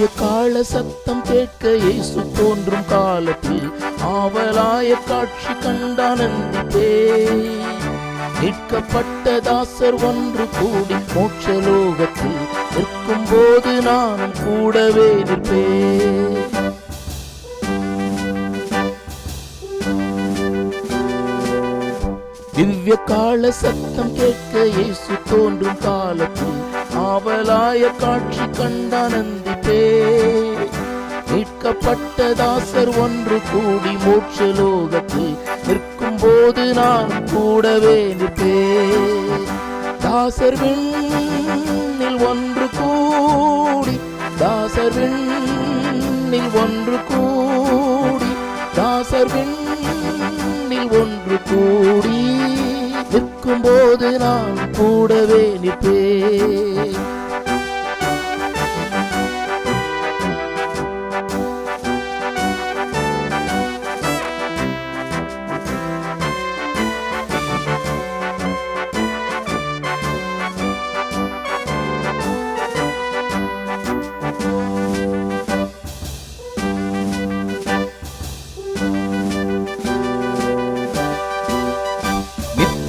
சத்தம் கேட்க இயேசு தோன்றும் காலத்தில் ஆவலாய காட்சி கண்டான் நந்தித்தே மீட்கப்பட்ட தாசர் ஒன்று கூடி மோட்சலோகத்தில் நிற்கும் போது நானும் கூடவே நிற்பேன். திவ்ய கால சத்தம் கேட்க இயேசு தோன்றும் காலத்தில் ஆவலாய காட்சி கண்டானந்தி மீட்கப்பட்ட தாசர் ஒன்று கூடி மோட்சலோகத்தில் நிற்கும் போது நான் கூடவே நிற்பேன். தாசர் விண்ணில் ஒன்று கூடி தாசர் விண்ணில் ஒன்று கூடி தாசர் விண்ணில் ஒன்று கூடி நிற்கும் போது நான் கூடவே நிற்பேன்.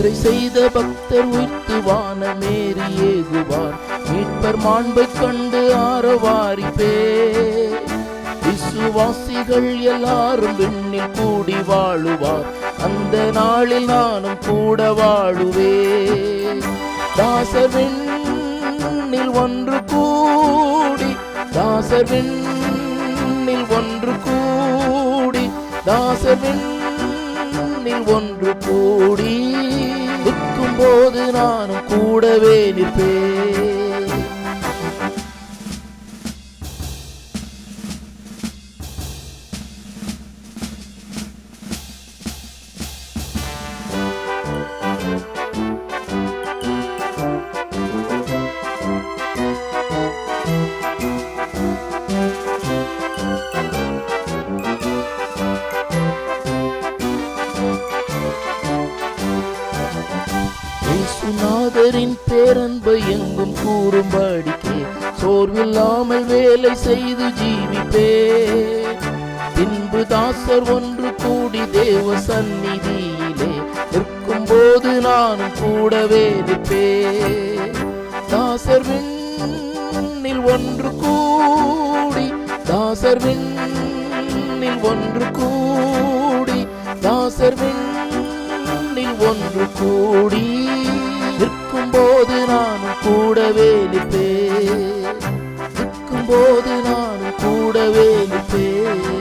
நித்திரை செய்த பக்தர் உயிர்த்து வானமேறி ஏகுவார். மீட்பர் மாண்பை கண்டு ஆரவாரிப்பே விசுவாசிகள் எல்லாரும் விண்ணில் கூடி வாழுவார். அந்த நாளில் நானும் கூட வாழுவே தாசர் விண்ணில் ஒன்று கூடி தாசர் விண்ணில் ஒன்று கூடி தாசர் விண்ணில் ஒன்று கூடி நிற்கும் போது நானும் கூடவே நிற்பேன். இயேசுநாதரின் பேரன்பை எங்கும் கூறும்படிக்கே சோர்வில்லாமல் வேலை செய்து ஜீவிப்பே. பின்பு தாசர் ஒன்று கூடி தேவ சந்நிதியிலே நிற்கும் போது நானும் கூடவே நிற்பே. தாசர் விண்ணில் ஒன்று கூடி தாசர் விண்ணில் ஒன்று கூடி தாசர் விண்ணில் ஒன்று கூடி. போது நானும் கூடவே நிற்பேன். நிற்கும் போது நானும் கூடவே நிற்பேன்.